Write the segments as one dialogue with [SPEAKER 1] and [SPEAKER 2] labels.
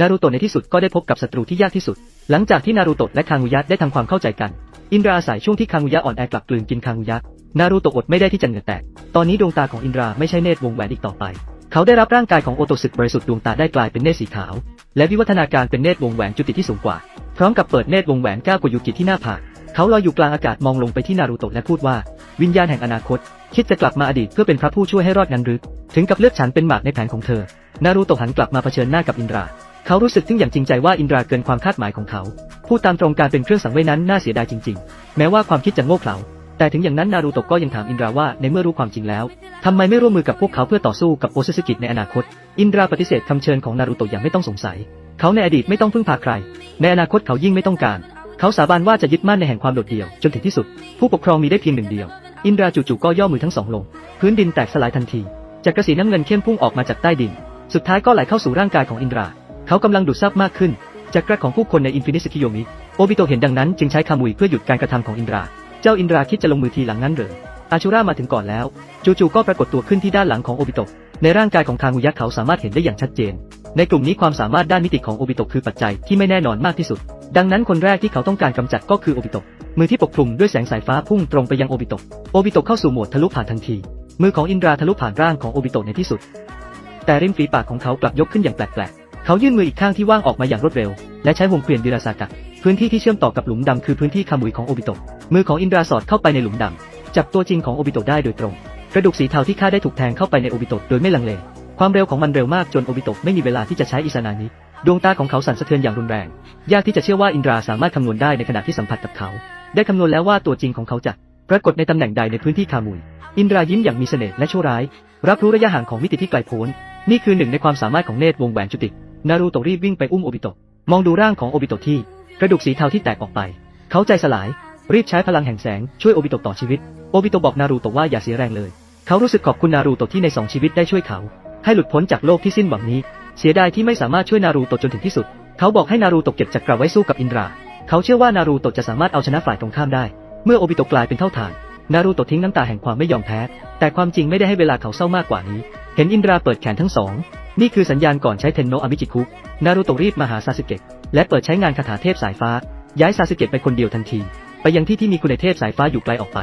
[SPEAKER 1] นารูโตะในที่สุดก็ได้พบกับศัตรูที่ยากที่สุด หลังจากที่นารูโตะและคางูยะได้ทำความเข้าใจกัน อินราอาศัยช่วงที่คางูยะอ่อนแอกลับกลืนกินคางูยะ นารูโตะอดไม่ได้ที่จะเหงื่อแตก ตอนนี้ดวงตาของอินราไม่ใช่เนตรวงแหวนอีกต่อไป เขาได้รับร่างกายของโอโตสึกบริสุทธิ์ดวงตาได้กลายเป็นเนตรสีขาว และวิวัฒนาการเป็นเนตรวงแหวนจุติที่สูงกว่า พร้อมกับเปิดเนตรวงแหวนก้าวกว่ายูกิที่หน้าผาก เขาลอยอยู่กลางอากาศมองลงไปที่นารูโตะและพูดว่า วิญญาณแห่งอนาคต คิดจะกลับมาอดีตเพื่อเป็นพระผู้ช่วยให้รอดงั้นหรือ ถึงกับเลือดฉันเป็นหมากในแผนของเธอ นารูโตะหันกลับมาเผชิญหน้ากับอินรา เขารู้สึกถึงอย่างจริงใจว่าอินราเกินความคาดหมายของเขา พูดตามตรงการเป็นเครื่องสังเวยนั้นน่าเสียดายจริงๆ แม้ว่าความคิดจะโง่เขลา แต่ถึงอย่างนั้นนารูโตะก็ยังถามอินราว่าในเมื่อรู้ความจริงแล้วทำไมไม่ร่วมมือกับพวกเขาเพื่อต่อสู้กับโอซาสึกิในอนาคต อินราปฏิเสธคำเชิญของนารูโตะอย่างไม่ต้องสงสัย เขาในอดีตไม่ต้องพึ่งพาใคร ในอนาคตเขายิ่งไม่ต้องการ เขาสาบานว่าจะยึดมั่นในแห่งความโดดเดี่ยวจนถึงที่สุด ผู้ปกครองมีได้เพียงหนึ่งเดียว อินราจู่ๆก็ย่อมือทั้งสองลง พื้นดินแตกสลายทันทีจักรสีน้ำเงินเข้มพุ่งออกมาจากใต้ดิน สุดท้ายก็ไหลเข้าสู่ร่างกายของอินรา เขากำลังดูดซับมากขึ้น จากกระของผู้คนในอินฟินิสกิโยมิ โอบิโตะเห็นดังนั้นจึงใช้คามุยเพื่อหยุดการกระทำของอินรา เจ้าอินราคิดจะลงมือทีหลังนั้นเหรออาชูรามาถึงก่อนแล้ว จู่ๆก็ปรากฏตัวขึ้นที่ด้านหลังของโอบิโตะในร่างกายของคางูยักษ์เขาสามารถเห็นได้อย่างชัดเจน ในกลุ่มนี้ความสามารถด้านมิติของโอบิโตะคือปัจจัยที่ไม่แน่นอนมากที่สุด ดังนั้นคนแรกที่เขาต้องการกำจัดก็คือโอบิโตะมือที่ปกคลุมด้วยแสงสายฟ้าพุ่งตรงไปยังโอบิโตะโอบิโตะเข้าสู่โหมดทะลุผ่านทันที มือของอินราทะลุผ่านร่างของโอบิโตในที่สุด แต่ริมฝีปากของเขากลับยกขึ้นอย่างแปลกๆ เขายื่นมืออีกข้างที่ว่างออกมาอย่างรวดเร็ว และใช้ห่วงเกวียนวิราซากะ พื้นที่ที่เชื่อมต่อกับหลุมดำคือพื้นที่ขมุยของโอบิโตะมือของอินดราสอดเข้าไปในหลุมดำจับตัวจริงของโอบิโตะได้โดยตรง กระดูกสีเทาที่ฆ่าได้ถูกแทงเข้าไปในโอบิโตะโดยไม่ลังเล ความเร็วของมันเร็วมากจนโอบิโตะไม่มีเวลาที่จะใช้อิซานานิดวงตาของเขาสั่นสะเทือนอย่างรุนแรง ยากที่จะเชื่อว่าอินดราสามารถคำนวณได้ในขณะที่สัมผัสกับเขา ได้คำนวณแล้วว่าตัวจริงของเขาจะปรากฏในตำแหน่งใดในพื้นที่คามุย อินรายิ้มอย่างมีเสน่ห์และชั่วร้าย รับรู้ระยะห่างของมิติที่ไกลโพ้น นี่คือหนึ่งในความสามารถของเนตรวงแหวนจุติ นารูโตะรีบวิ่งไปอุ้มโอบิโตะมองดูร่างของโอบิโตะที่ กระดูกสีเทาที่แตกออกไป เขาใจสลาย รีบใช้พลังแห่งแสงช่วยโอบิโตะต่อชีวิต โอบิโตะบอกนารูโตะว่าอย่าเสียแรงเลย เขารู้สึกขอบคุณนารูโตะที่ในสองชีวิตได้ช่วยเขา ให้หลุดพ้นจากโลกที่สิ้นหวังนี้ เสียดายที่ไม่สามารถช่วยนารูโตะจนถึงที่สุด เขาบอกให้นารูโตะเก็บจักรไว้สู้กับอินรา เขาเชื่อว่านารูโตะจะสามารถเอาชนะฝ่ายตรงข้ามได้ เมื่อโอบิโตะกลายเป็นเท่าฐาน นารูโตะทิ้งน้ำตาแห่งความไม่ยอมแพ้ แต่ความจริงไม่ได้ให้เวลาเขาเศร้ามากกว่านี้ เห็นอินราเปิดแขนทั้งสอง นี่คือสัญญาณก่อนใช้เทนโนะอามิจิคุนารูโตะรีบมาหาซาสึเกะ และเปิดใช้งานคาถาเทพสายฟ้า ย้ายซาสึเกะไปคนเดียวทันที ไปยังที่ที่มีคุณเทพสายฟ้าอยู่ไกลออกไป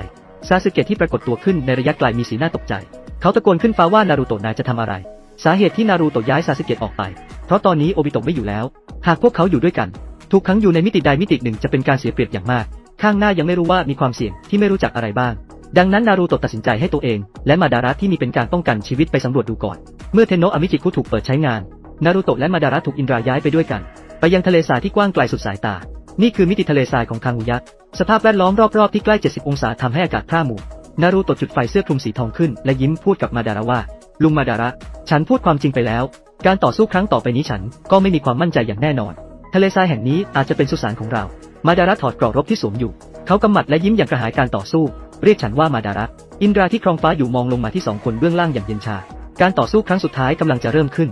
[SPEAKER 1] ซาสึเกะที่ปรากฏตัวขึ้นในระยะไกลมีสีหน้าตกใจ เขาตะโกนขึ้นฟ้าว่านารูโตะนายจะทำอะไร สาเหตุที่นารูโตะย้ายซาสึเกะออกไป เพราะตอนนี้โอบิโตะไม่อยู่แล้ว หากพวกเขาอยู่ด้วยกัน ถูกขังอยู่ในมิติใดมิติหนึ่งจะเป็นการเสียเปรียบอย่างมาก ข้างหน้ายังไม่รู้ว่ามีความเสี่ยงที่ไม่รู้จักอะไรบ้าง ดังนั้นนารูโตะตัดสินใจให้ตัวเอง และมาดาระที่มีเป็นการป้องกันชีวิตไปสำรวจดูก่อน เมื่อเทนโนะอามิจิคุถูกเปิดใช้งาน นารูโตะและมาดาระถูกอินราย้ายไปด้วยกัน ไปยังทะเลทรายที่กว้างไกลสุดสายตา นี่คือมิติทะเลทรายของคางูยักษ์สภาพแวดล้อมรอบๆที่ใกล้ 70 องศาทำให้อากาศพร่าหมู่นารูโตะจุดไฟเสื้อคลุมสีทองขึ้น และยิ้มพูดกับมาดาระว่า ลุงมาดาระ ฉันพูดความจริงไปแล้ว การต่อสู้ครั้งต่อไปนี้ฉันก็ไม่มีความมั่นใจอย่างแน่นอน ทะเลทรายแห่งนี้อาจจะเป็นสุสานของเรา มาดาระถอดกรอบรบที่สวมอยู่ เขากำหมัดและยิ้มอย่างกระหายการต่อสู้ เรียกฉันว่ามาดาระ อินดราที่ครองฟ้าอยู่มองลงมาที่สองคนเบื้องล่างอย่างเย็นชา การต่อสู้ครั้งสุดท้ายกำลังจะเริ่มขึ้น